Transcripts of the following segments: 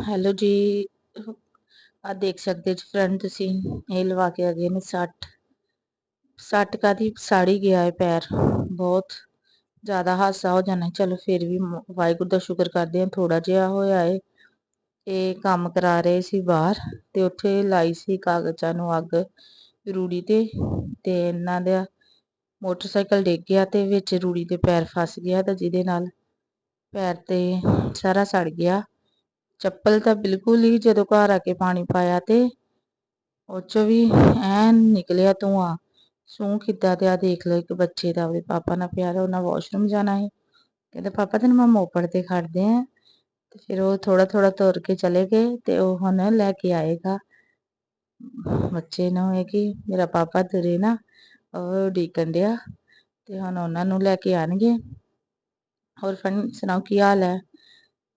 Hello ਜੀ। ਆ ਦੇਖ ਸਕਦੇ ਜੀ ਫਰੈਂਡ ਤੁਸੀਂ, ਇਹ ਲਵਾ ਕੇ ਆ ਗਏ ਨੇ ਸੱਟ ਸੱਟ ਕਾਦੀ ਸਾੜੀ ਗਿਆ ਹੈ ਪੈਰ। ਬਹੁਤ ਜ਼ਿਆਦਾ ਹਾਸਾ ਹੋ ਜਾਣਾ। ਚਲੋ ਫਿਰ ਵੀ ਵਾਹਿਗੁਰੂ ਦਾ ਸ਼ੁਕਰ ਕਰਦੇ ਆ ਥੋੜਾ ਜਿਹਾ ਹੋਇਆ ਏ। ਇਹ ਕੰਮ ਕਰਾ ਰਹੇ ਸੀ ਬਾਹਰ ਤੇ ਉੱਥੇ ਲਾਈ ਸੀ ਕਾਗਜ਼ਾਂ ਨੂੰ ਅੱਗ ਰੂੜੀ ਤੇ ਤੇ ਇਹਨਾਂ ਦਾ ਮੋਟਰਸਾਈਕਲ ਡਿੱਗ ਗਿਆ ਤੇ ਵਿੱਚ ਰੂੜੀ ਦੇ ਪੈਰ ਫਸ ਗਿਆ ਤਾਂ ਜਿਹਦੇ ਨਾਲ ਪੈਰ ਤੇ ਸਾਰਾ ਸੜ ਗਿਆ। ਚੱਪਲ ਤਾਂ ਬਿਲਕੁਲ ਹੀ ਜਦੋਂ ਘਰ ਆ ਕੇ ਪਾਣੀ ਪਾਇਆ ਤੇ ਉਹ ਚੋਂ ਵੀ ਐਨ ਨਿਕਲਿਆ ਧੂਆਂ। ਸੂ ਕਿੱਦਾਂ ਤੇ ਆ ਦੇਖ ਲਓ, ਇੱਕ ਬੱਚੇ ਦਾ ਉਹਦੇ ਪਾਪਾ ਨਾਲ ਪਿਆਰਾ ਉਹਨਾਂ ਵਾਸ਼ਰੂਮ ਜਾਣਾ ਹੈ ਕਹਿੰਦੇ, ਪਾਪਾ, ਤੈਨੂੰ ਮੈਂ ਮੋਪੜ ਤੇ ਖੜਦੇ ਆ। ਤੇ ਫਿਰ ਉਹ ਥੋੜਾ ਥੋੜਾ ਤੁਰ ਕੇ ਚਲੇ ਗਏ ਤੇ ਉਹ ਹੁਣ ਲੈ ਕੇ ਆਏਗਾ। ਬੱਚੇ ਨੂੰ ਹੈ ਕਿ ਮੇਰਾ ਪਾਪਾ ਤੁਰੇ ਨਾ, ਉਹ ਡੀਕਣ ਡਿਆ ਤੇ ਹੁਣ ਉਹਨਾਂ ਨੂੰ ਲੈ ਕੇ ਆਣਗੇ। ਹੋਰ ਫਰੈਂਡ ਸੁਣਾਓ, ਕੀ ਹਾਲ ਹੈ?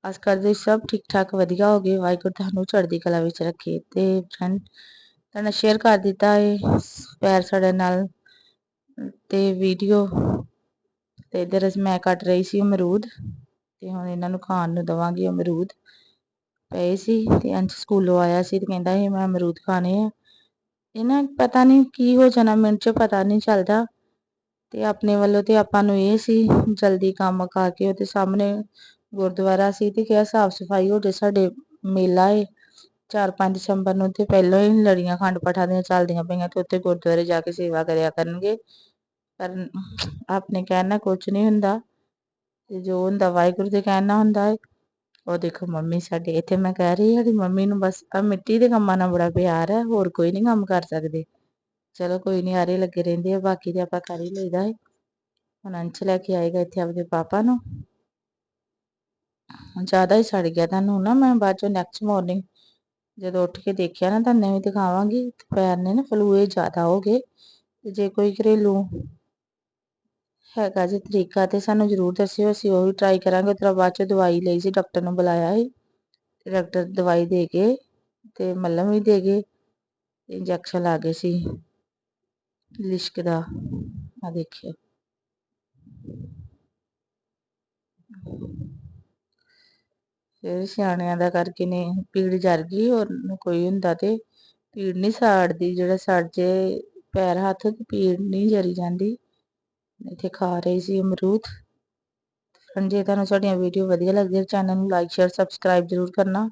ਆਸ ਕਰਦੇ ਸਭ ਠੀਕ ਠਾਕ ਵਧੀਆ ਹੋ ਗਏ। ਵਾਹਿਗੁਰੂ ਤੁਹਾਨੂੰ ਚੜ੍ਹਦੀ ਕਲਾ ਵਿੱਚ ਰੱਖੇ। ਤੇ ਫਰੈਂਡ ਤੁਹਾਨੂੰ ਸ਼ੇਅਰ ਕਰ ਦਿੱਤਾ ਹੈ ਪੈਰ ਸੜਨ ਨਾਲ। ਤੇ ਵੀਡੀਓ ਤੇ ਇਧਰ ਮੈਂ ਕੱਟ ਰਹੀ ਸੀ ਅਮਰੂਦ ਤੇ ਹੁਣ ਇਹਨਾਂ ਨੂੰ ਖਾਣ ਨੂੰ ਦਵਾਂਗੀ ਅਮਰੂਦ। ਪਏ ਸੀ ਤੇ ਅੰਸ਼ ਸਕੂਲੋਂ ਆਇਆ ਸੀ ਤੇ ਕਹਿੰਦਾ ਸੀ, ਮੈਂ ਅਮਰੂਦ ਖਾਣੇ ਆ। ਇਹਨਾਂ ਪਤਾ ਨਹੀਂ ਕੀ ਹੋ ਜਾਣਾ, ਮਿੰਟ ਚ ਪਤਾ ਨਹੀਂ ਚੱਲਦਾ। ਤੇ ਆਪਣੇ ਵੱਲੋਂ ਤੇ ਆਪਾਂ ਨੂੰ ਇਹ ਸੀ, ਜਲਦੀ ਕੰਮ ਕਰਕੇ ਉਹਦੇ ਸਾਹਮਣੇ ਗੁਰਦੁਆਰਾ ਸੀ ਤੇ ਕਿਹਾ ਸਾਫ਼ ਸਫ਼ਾਈ ਹੋ ਜੇ, ਸਾਡੇ ਮੇਲਾ ਏ। 4-5 ਦਸੰਬਰ ਨੂੰ ਤੇ ਪਹਿਲਾਂ ਹੀ ਲੜੀਆਂ ਖੰਡ ਪਠਾ ਦੀਆਂ ਚੱਲਦੀਆਂ ਪਈਆਂ ਤੇ ਉੱਥੇ ਗੁਰਦੁਆਰੇ ਜਾ ਕੇ ਸੇਵਾ ਕਰਿਆ ਕਰਨਗੇ। ਪਰ ਆਪਣੇ ਕਹਿਣ ਨਾਲ ਕੁਝ ਨਹੀਂ ਹੁੰਦਾ ਤੇ ਜੋ ਹੁੰਦਾ ਵਾਹਿਗੁਰੂ ਦੇ ਕਹਿਣ ਨਾਲ ਹੁੰਦਾ ਹੈ ਉਹ ਦੇਖੋ ਮੰਮੀ ਸਾਡੇ ਇੱਥੇ ਮੈਂ ਕਹਿ ਰਹੀ ਹਾਂ ਕਿ ਮੰਮੀ ਨੂੰ ਬਸ ਆ ਮਿੱਟੀ ਦੇ ਕੰਮਾਂ ਨਾਲ ਬੜਾ ਪਿਆਰ ਹੈ, ਹੋਰ ਕੋਈ ਨਹੀਂ ਕੰਮ ਕਰ ਸਕਦੇ। ਚਲੋ ਕੋਈ ਨਹੀਂ ਆਰੇ ਲੱਗੇ ਰਹਿੰਦੇ ਆ, ਬਾਕੀ ਤੇ ਆਪਾਂ ਕਰ ਹੀ ਲਈਦਾ ਹੈ ਹੁਣ ਅੰਸ਼ ਲੈ ਕੇ ਆਏਗਾ ਇੱਥੇ ਆਪਣੇ ਪਾਪਾ ਨੂੰ। ਜ਼ਿਆਦਾ ਹੀ ਸੜ ਗਿਆ ਤੁਹਾਨੂੰ ਨਾ, ਮੈਂ ਬਾਅਦ ਚੋਂ ਨੈਕਸਟ ਮਾਰਨਿੰਗ ਜਦੋਂ ਉੱਠ ਕੇ ਦੇਖਿਆ ਨਾ, ਤੁਹਾਨੂੰ ਵੀ ਦਿਖਾਵਾਂਗੀ, ਪੈਰ ਨੇ ਨਾ ਫਲੂਏ ਜ਼ਿਆਦਾ ਹੋ ਗਏ ਤੇ ਜੇ ਕੋਈ ਘਰੇਲੂ ਹੈਗਾ ਜੇ ਤਰੀਕਾ ਤੇ ਸਾਨੂੰ ਜ਼ਰੂਰ ਦੱਸਿਓ, ਅਸੀਂ ਉਹ ਵੀ ਟਰਾਈ ਕਰਾਂਗੇ। ਉਸ ਬਾਅਦ ਚ ਦਵਾਈ ਲਈ ਸੀ, ਡਾਕਟਰ ਨੂੰ ਬੁਲਾਇਆ ਸੀ ਤੇ ਡਾਕਟਰ ਦਵਾਈ ਦੇ ਕੇ ਤੇ ਮੱਲਮ ਵੀ ਦੇ ਗਏ ਇੰਜੈਕਸ਼ਨ ਲਾ ਗਏ ਸੀ, ਲਿਸ਼ਕ ਦਾ ਆ ਦੇਖਿਓ। ਫਿਰ ਸਿਆਣਿਆਂ ਦਾ ਕਰਕੇ ਨੇ, ਪੀੜ ਜਰ ਗਈ ਹੋਰ ਕੋਈ ਹੁੰਦਾ ਤੇ ਪੀੜ ਨਹੀਂ ਸਾੜਦੀ, ਜਿਹੜਾ ਸੜ ਜੇ ਪੈਰ ਹੱਥ, ਪੀੜ ਨਹੀਂ ਜਰੀ ਜਾਂਦੀ। ਇੱਥੇ ਖਾ ਰਹੀ ਸੀ ਅਮਰੂਦ। ਜੇ ਤੁਹਾਨੂੰ ਸਾਡੀਆਂ ਵੀਡੀਓ ਵਧੀਆ ਲੱਗਦੀਆਂ ਚੈਨਲ ਨੂੰ ਲਾਈਕ ਸ਼ੇਅਰ ਸਬਸਕ੍ਰਾਈਬ ਜ਼ਰੂਰ ਕਰਨਾ।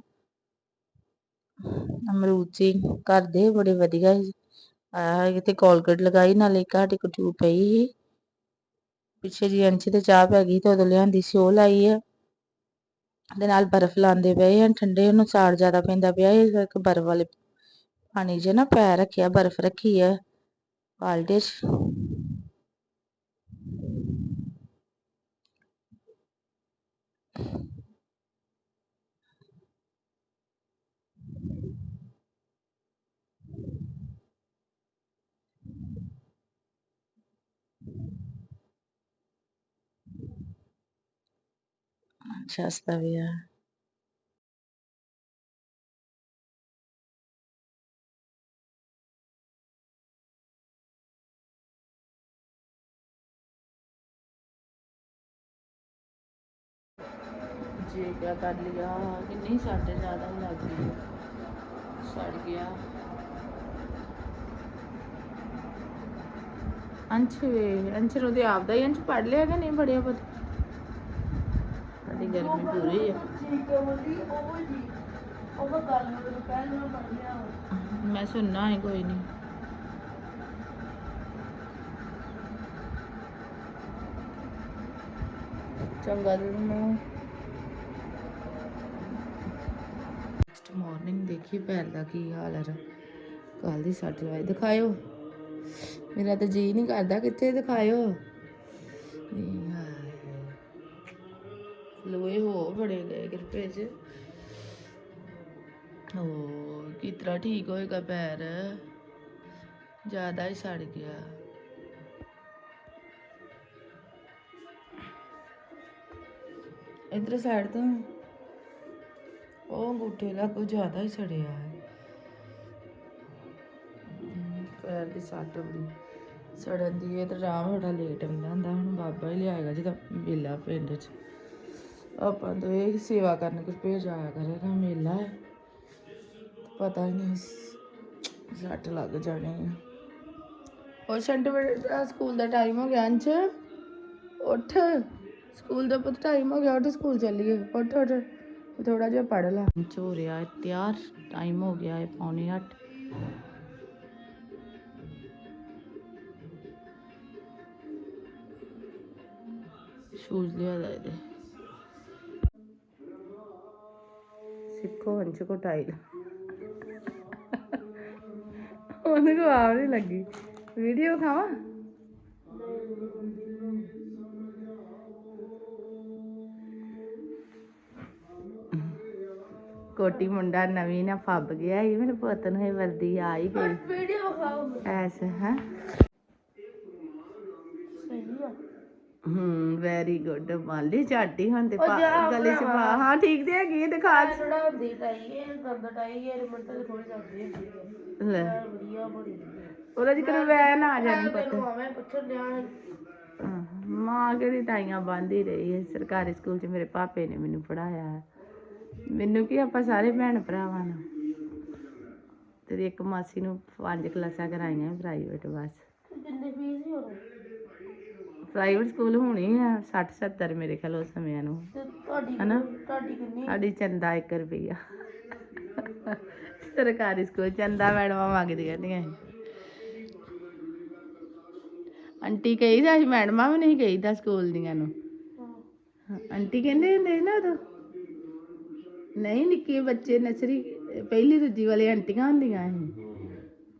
ਅਮਰੂਦ ਜੀ, ਘਰ ਦੇ ਬੜੇ ਵਧੀਆ ਆਇਆ ਇੱਥੇ ਕੋਲਗੇਟ ਲਗਾਈ, ਨਾਲੇ ਘਾਟੀ ਟਿਊਬ ਪਈ ਸੀ। ਪਿੱਛੇ ਜੀ ਅੰਚ ਤੇ ਚਾਹ ਪੈ ਗਈ ਤੇ ਉਦੋਂ ਲਿਆਂਦੀ ਸੀ, ਉਹ ਲਾਈ ਆ। ਦੇ ਨਾਲ ਬਰਫ਼ ਲਾਉਂਦੇ ਪਏ ਹਨ ਠੰਡੇ ਉਹਨੂੰ ਸਾੜ ਜ਼ਿਆਦਾ ਪੈਂਦਾ ਪਿਆ ਇਹ ਇੱਕ ਬਰਫ਼ ਵਾਲੇ ਪਾਣੀ 'ਚ ਨਾ ਪੈ ਰੱਖਿਆ, ਬਰਫ਼ ਰੱਖੀ ਆ ਬਾਲਟੇ 'ਚ Just había ਜੇ ਕਿਆ ਕਰ ਲਿਆ ਕਿ ਨਹੀਂ ਸਾਡੇ ਜ਼ਿਆਦਾ ਹੀ ਲੱਗ ਗਈ ਸੜ ਗਿਆ। ਅੰਸ਼ ਵੇ, ਅੰਸ਼ ਨੂੰ ਤੇ ਆਪਦਾ ਹੀ ਅੰਸ਼ ਪੜ ਲਿਆ ਕਿ ਨਹੀਂ ਪੜਿਆ ਪਤਾ? ਗਰਮੀ ਪੂਰੀ ਆ। ਮੈਂ ਸੁਣਨਾ ਹੈ ਕੋਈ ਨਹੀਂ। ਚੰਗਾ ਜੀ ਨੂੰ। ਨੈਕਸਟ ਮਾਰਨਿੰਗ ਦੇਖੀ ਪੈਰ ਦਾ ਕੀ ਹਾਲ ਹੈ ਕੱਲ ਦੀ ਸੱਟ ਲਾਈ ਦਿਖਾਇਓ। ਮੇਰਾ ਤਾਂ ਜੀ ਨਹੀਂ ਕਰਦਾ। ਕਿੱਥੇ ਦਿਖਾਇਓ? ਲੋਏ ਬੜੇ ਗਏ ਕਿਰਪੇ ਚ। ਹੋ ਕਿਤਰਾ ਠੀਕ ਹੋਏਗਾ ਪੈਰ? ਜ਼ਿਆਦਾ ਹੀ ਸੜ ਗਿਆ। ਇਧਰ ਸਾਈਡ ਤੋਂ ਉਹ ਅੰਗੂਠੇ ਲਾਗੋ ਜ਼ਿਆਦਾ ਹੀ ਸੜਿਆ। ਹੈ ਪੈਰ ਦੀ ਸੱਟ ਬੜੀ ਸੜਨ ਦੀ, ਇਹ ਤਾਂ ਰਾਮ ਬੜਾ ਲੇਟ ਆਉਂਦਾ ਹੁੰਦਾ ਹੁਣ ਬਾਬਾ ਹੀ ਲਿਆਏਗਾ ਜਦੋਂ ਮੇਲਾ ਪਿੰਡ 'ਚ। ਆਪਾਂ ਤਾਂ ਇਹ ਸੇਵਾ ਕਰਨ ਕੁਝ ਭੇਜ ਆਇਆ ਕਰੇਗਾ ਮੇਲਾ ਹੈ। ਪਤਾ ਨਹੀਂ ਸੱਟ ਲੱਗ ਜਾਣੀ ਹੈ ਉਹ ਛੰਟ ਸਕੂਲ ਦਾ ਟਾਈਮ ਹੋ ਗਿਆ ਅੰਚ ਉੱਠ। ਸਕੂਲ ਦਾ ਪੁੱਤ ਟਾਈਮ ਹੋ ਗਿਆ ਉੱਠ ਸਕੂਲ ਚੱਲੀਏ। ਉੱਠ ਉੱਠ। ਥੋੜਾ ਜਿਹਾ ਪੜ ਲਾ। ਹੋ ਰਿਹਾ ਹੈ ਤਿਆਰ। ਟਾਈਮ ਹੋ ਗਿਆ ਹੈ ਪੌਣੇ 8 ਸ਼ੂਜ਼ ਲਿਆ ਦਾ। ਸਿੱਖੋ ਅੰਚ ਕੋ ਟਾਈਲ। ਉਹਨੂੰ ਕੋ ਆਵ ਨਹੀਂ ਲੱਗੀ। ਵੀਡੀਓ ਖਾਵਾ? ਕੋਟੀ ਮੁੰਡਾ ਨਵੀਂ ਨਾ ਫੱਬ ਗਿਆ ਇਹ ਮੇਰੇ ਪੁੱਤ ਨੂੰ ਇਹ ਵਰਦੀ ਆ ਹੀ ਗਈ। ਵੀਡੀਓ ਖਾਓ। ਐਸੇ ਹੈ ਸਹੀ ਆ ਹੂੰ ਵੈਰੀ ਗੁੱਡ ਮਾਲੀ ਝਾਟੀ ਹੁਣ ਤੇ ਪਾ- ਗਲੇ ਚ ਪਾ ਹਾਂ ਠੀਕ ਤੇ ਹੈਗੀ ਹੈ, ਦਿਖਾ ਥੋੜਾ ਰਿਮਟ ਤੇ ਥੋੜੀ ਜਾਂਦੀ ਹੈ ਲੈ। ਵਧੀਆ ਬੜੀ ਉਹਦਾ ਜਿਕਰ ਵੈਨ ਆ ਜਾਣੀ ਪੁੱਤ। ਤੈਨੂੰ ਆਵੇਂ ਪੁੱਛਣ ਲਿਆ ਹਾਂ, ਮਾਂ ਕਿਹੜੀ ਟਾਈਆਂ ਬੰਦੀ ਰਹੀ ਹੈ ਸਰਕਾਰੀ ਸਕੂਲ 'ਚ ਮੇਰੇ ਪਾਪੇ ਨੇ ਮੈਨੂੰ ਪੜਾਇਆ ਮੈਨੂੰ ਕੀ ਆਪਾਂ ਸਾਰੇ ਭੈਣ ਭਰਾਵਾਂ ਨੂੰ? ਤੇ ਇੱਕ ਮਾਸੀ ਨੂੰ ਪੰਜ ਕਲਾਸਾਂ ਕਰਾਈਆਂ ਪ੍ਰਾਈਵੇਟ ਬਸ। ਕਿੰਨੀ ਫੀਸ ਹੀ ਹੋਣੀ ਪ੍ਰਾਈਵੇਟ ਸਕੂਲ ਹੋਣੀ ਆ 60 70 ਮੇਰੇ ਖਿਆਲ ਉਸ ਸਮਿਆਂ ਨੂੰ। ਤੇ ਤੁਹਾਡੀ ਹਨਾ? ਤੁਹਾਡੀ ਕਿੰਨੀ? ਸਾਡੀ ਚੰਦਾ 1 ਰੁਪਈਆ। ਸਰਕਾਰੀ ਸਕੂਲ ਚੰਦਾ ਮੈਡਮਾਂ ਮੰਗਦੀਆਂ ਹੁੰਦੀਆਂ ਸੀ ਆਂਟੀ ਕਹੀ ਦਾ ਸੀ ਮੈਡਮਾਂ ਵੀ ਨਹੀਂ ਕਹੀਦਾ ਸਕੂਲ ਦੀਆਂ ਨੂੰ। ਹਾਂ, ਆਂਟੀ ਕਹਿੰਦੇ ਹੁੰਦੇ ਸੀ ਨਾ ਉਦੋਂ। ਨਹੀਂ ਨਿੱਕੇ ਬੱਚੇ ਨਰਸਰੀ ਪਹਿਲੀ ਦੂਜੀ ਵਾਲੇ ਆਂਟੀਆਂ ਹੁੰਦੀਆਂ ਸੀ।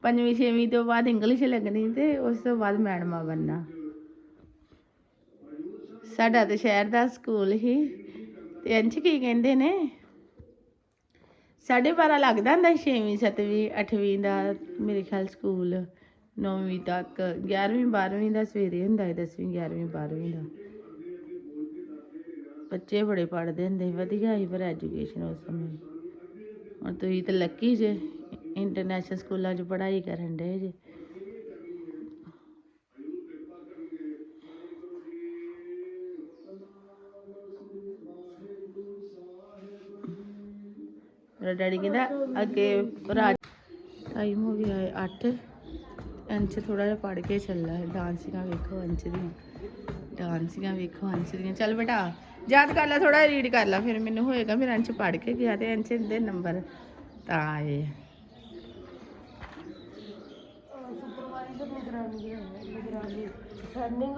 ਪੰਜਵੀਂ ਛੇਵੀਂ ਤੋਂ ਬਾਅਦ ਇੰਗਲਿਸ਼ ਲੱਗਣੀ ਤੇ ਉਸ ਤੋਂ ਬਾਅਦ ਮੈਡਮਾਂ ਬਣਨਾ। ਸਾਡਾ ਤੇ ਸ਼ਹਿਰ ਦਾ ਸਕੂਲ ਹੀ। ਤੇ ਅੰਸ਼ ਕੀ ਕਹਿੰਦੇ ਨੇ? ਸਾਢੇ ਬਾਰਾਂ ਲੱਗਦਾ ਹੁੰਦਾ ਸੀ, ਛੇਵੀਂ, ਸੱਤਵੀਂ, ਅੱਠਵੀਂ ਦਾ ਮੇਰੇ ਖਿਆਲ ਸਕੂਲ। ਨੌਵੀਂ ਤੱਕ 11ਵੀਂ 12ਵੀਂ ਦਾ ਸਵੇਰੇ ਹੁੰਦਾ ਹੈ 10ਵੀਂ 11ਵੀਂ 12ਵੀਂ ਦਾ। ਬੱਚੇ ਬੜੇ ਪੜ੍ਹਦੇ ਹੁੰਦੇ ਵਧੀਆ ਸੀ ਪਰ ਐਜੂਕੇਸ਼ਨ ਉਸ ਸਮੇਂ। ਹੁਣ ਤੁਸੀਂ ਤਾਂ ਲੱਕੀ ਜੇ, ਇੰਟਰਨੈਸ਼ਨਲ ਸਕੂਲਾਂ 'ਚ ਪੜ੍ਹਾਈ ਕਰਨ ਦੇ ਜੇ। ਮੇਰਾ ਡੈਡੀ ਕਹਿੰਦਾ ਅੱਗੇ ਰਾਜ ਟਾਈਮ ਹੋ ਗਿਆ ਹੈ 8 ਅੰਸ਼ ਥੋੜਾ ਜਿਹਾ ਪੜ ਕੇ ਚੱਲਾ ਹੈ। ਡਾਂਸਿੰਗਾਂ ਵੇਖੋ ਅੰਸ਼ ਦੀਆਂ। ਡਾਂਸਿੰਗਾਂ ਵੇਖੋ ਅੰਸ਼ ਦੀਆਂ। ਚੱਲ ਬੇਟਾ ਯਾਦ ਕਰ ਲੈ ਥੋੜਾ ਰੀਡ ਕਰ ਲੈ। ਫਿਰ ਮੈਨੂੰ ਹੋਏਗਾ ਫਿਰ ਅੰਸ਼ ਪੜ ਕੇ ਗਿਆ ਤੇ ਅੰਸ਼ ਦੇ ਨੰਬਰ ਤਾਂ ਆਏ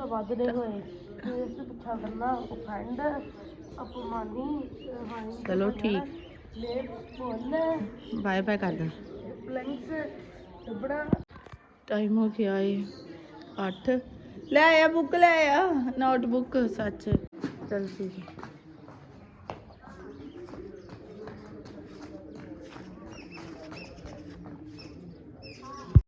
ਵੱਧਦੇ ਹੋਏ। ਇਸ ਪਿੱਛਾ ਕਰਨਾ ਅਪਮਾਨੀ ਹਾਨੀ ਚਲੋ ਠੀਕ। ਲੇਟ ਬੋਲ ਬਾਏ ਬਾਏ ਕਰ ਦੇ। ਪਲੈਂਕਸ ਟਾਈਮ ਹੋ ਗਿਆ ਏ 8 ਲੈ ਆ ਬੁੱਕ ਲੈ ਆ। ਨੋਟਬੁੱਕ ਸੱਚ। ਚਲ ਠੀਕ ਹੈ